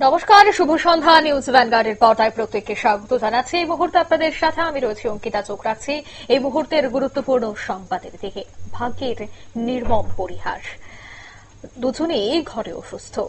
নমস্কার, শুভ সন্ধ্যা, নিউজ ভ্যানগার্ডের পর্দায় প্রত্যেককে স্বাগত জানাচ্ছি। এই মুহূর্তে আপনাদের সাথে আমি রয়েছি অঙ্কিতা, চোখ রাখছি। এই মুহূর্তের গুরুত্বপূর্ণ সংবাদের দিকে। ভাগ্যের নির্মম পরিহাস। দুজনেই ঘরে অসুস্থ।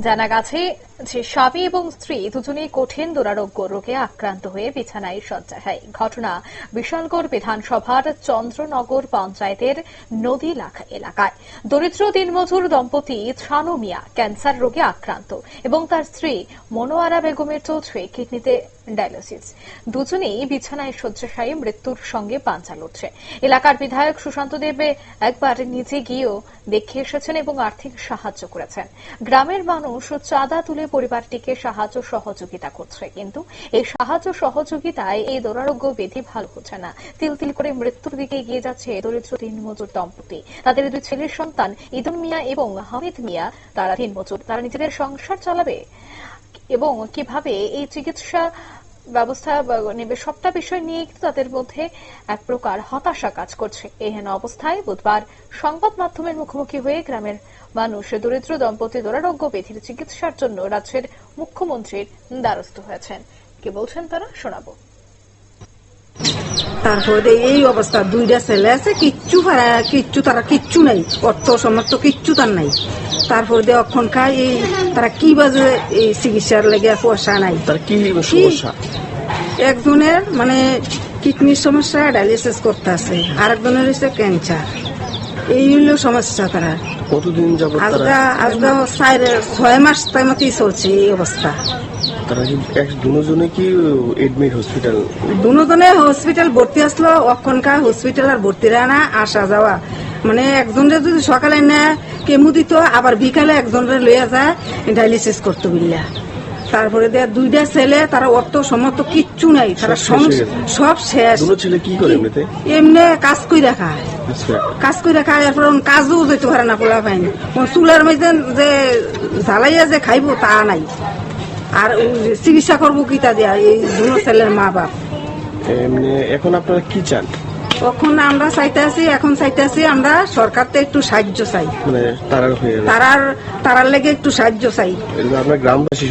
জানা গেছে যে স্বামী এবং স্ত্রী দুজনেই কঠিন দুরারোগ্য রোগে আক্রান্ত হয়ে বিছানায় শয্যাশায়ী ঘটনা বিশালগড় বিধানসভার চন্দ্রনগর পঞ্চায়েতের নদী এলাকায়। দরিদ্র দিনমজুর দম্পতি ছানু মিয়া ক্যান্সার রোগে আক্রান্ত এবং তার স্ত্রী মনোয়ারা বেগমের চলছে কিডনিতে ডায়ালিসিস। দুজনেই বিছানায় শয্যাশায়ী মৃত্যুর সঙ্গে পাঞ্চা লড়ছে এলাকার বিধায়ক সুশান্ত দেবে একবার নিজে গিয়েও দেখে এসেছেন এবং আর্থিক সাহায্য করেছেন। গ্রামের মানুষ চাঁদা তুলে পরিবারটিকে সাহায্য সহযোগিতা করছে, কিন্তু এই সাহায্য সহযোগিতায় এই দুরারোগ্য বিধি ভালো হচ্ছে না। তিল তিল করে মৃত্যুর দিকে এগিয়ে যাচ্ছে দরিদ্র তিন মজুর দম্পতি। তাদের দুই ছেলের সন্তান ইদুন মিয়া এবং হামিদ মিয়া, তারা তিন মজুর তারা নিজেদের সংসার চালাবে এবং কীভাবে এই চিকিৎসা ব্যবস্থা নেবে, সবটা বিষয় নিয়ে কিন্তু তাদের মধ্যে এক প্রকার হতাশা কাজ করছে। এহেন অবস্থায় বুধবার সংবাদ মাধ্যমের মুখোমুখি হয়ে গ্রামের মানুষ দরিদ্র দম্পতি দুরারোগ্য ব্যাধির চিকিৎসার জন্য রাজ্যের মুখ্যমন্ত্রীর দ্বারস্থ হয়েছেন। কি বলছেন তারা? শোনাবো। তারপরে এই অবস্থা দুইটা ছেলে আছে কিচ্ছু কিচ্ছু তারা কিচ্ছু নাই অর্থ সমর্থ কিচ্ছু তার নাই। তারপর দিয়ে অক্ষণকার এই তারা কি বাজে এই চিকিৎসার লেগে পয়সা নাই। তার কি সমস্যা? একজনের মানে কিডনির সমস্যা ডায়ালিসিস করতে আছে আরেকজনের হচ্ছে ক্যান্সার এই হলো সমস্যা তারা। কতদিন যাবত আজকা আজকা চার ছয় মাস তাই মতোই চলছে এই অবস্থা। তারা কি এক দুজনে কি এডমিট হসপিটাল দুজনে হসপিটাল ভর্তি আসলো অক্ষণকার হসপিটাল আর ভর্তি না আসা যাওয়া। মানে একজনের যদি সকালে নেয় কেমু দিত আবার বিকালে একজনের লইয়া যায় ডায়ালিসিস করতে বিল্লা। তারপরে দেয়া দুইটা ছেলে তারা অর্থ সমর্থ কিচ্ছু নাই। তারা সব শেষ। দুটো এমনি কাজ কই রাখা আচ্ছা। কাজ করে খায় এরপর কাজও যেতে পারে না পোলা পাইনি। চুলার মধ্যে যে জ্বালাইয়া যে খাইবো তা নাই। আর চিকিৎসা করব কি তা দিয়া এই দুনো ছেলের মা বাপ এখন আপনারা কি চান? তখন আমরা চাইতে আছি এখন চাইতে আছি আমরা সরকার থেকে একটু সাহায্য চাই। মানে তারার তারার লেগে একটু সাহায্য চাই। গ্রামবাসী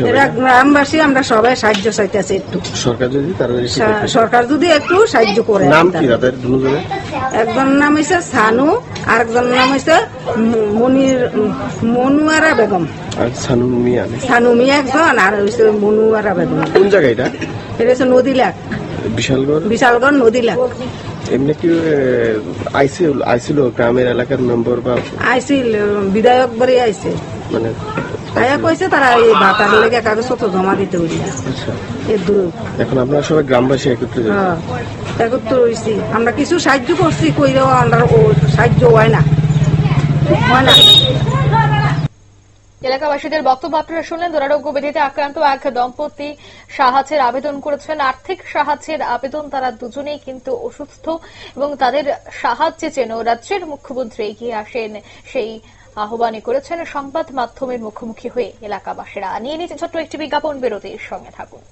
গ্রামবাসী আমরা সবাই সাহায্য চাইতে আছি একটু। সরকার যদি। সরকার যদি একটু সাহায্য করে। নাম কি তাদের একজন নাম হয়েছে সানু আর একজন নাম হয়েছে মনির মনুয়ারা বেগম। সানু মিয়া সানু মিয়া একজন আর হয়েছে মনুয়ারা বেগম। কোন জায়গা এটা? এটা হচ্ছে নদী লাখ বিশালগড়? বিশালগড় নদী লাখ এমনি কি আইসিল আইসিল গ্রামের এলাকার মেম্বার বা আইছিল বিধায়ক বাড়ি আইছে মানে আয়া কইছে তারা এই ভাতার লেগে কাগজপত্র জমা দিতে হইল আচ্ছা। এখন আপনারা সবাই গ্রামবাসী একত্রে। হ্যাঁ একত্র হইছি। আমরা কিছু সাহায্য করছি কইলেও আমরা সাহায্য হয় না। হয় না। এলাকাবাসীদের বক্তব্য আপনারা শুনলেন দুরারোগ্য ব্যাধিতে আক্রান্ত এক দম্পতি সাহায্যের আবেদন করেছেন। আর্থিক সাহায্যের আবেদন তারা দুজনেই কিন্তু অসুস্থ এবং তাদের সাহায্যে যেন রাজ্যের মুখ্যমন্ত্রী এগিয়ে আসেন সেই আহ্বানই করেছেন সংবাদ মাধ্যমের মুখোমুখি হয়ে এলাকাবাসীরা। নিয়ে নিচ্ছে ছোট্ট একটি বিজ্ঞাপন, বিরতির সঙ্গে থাকুন।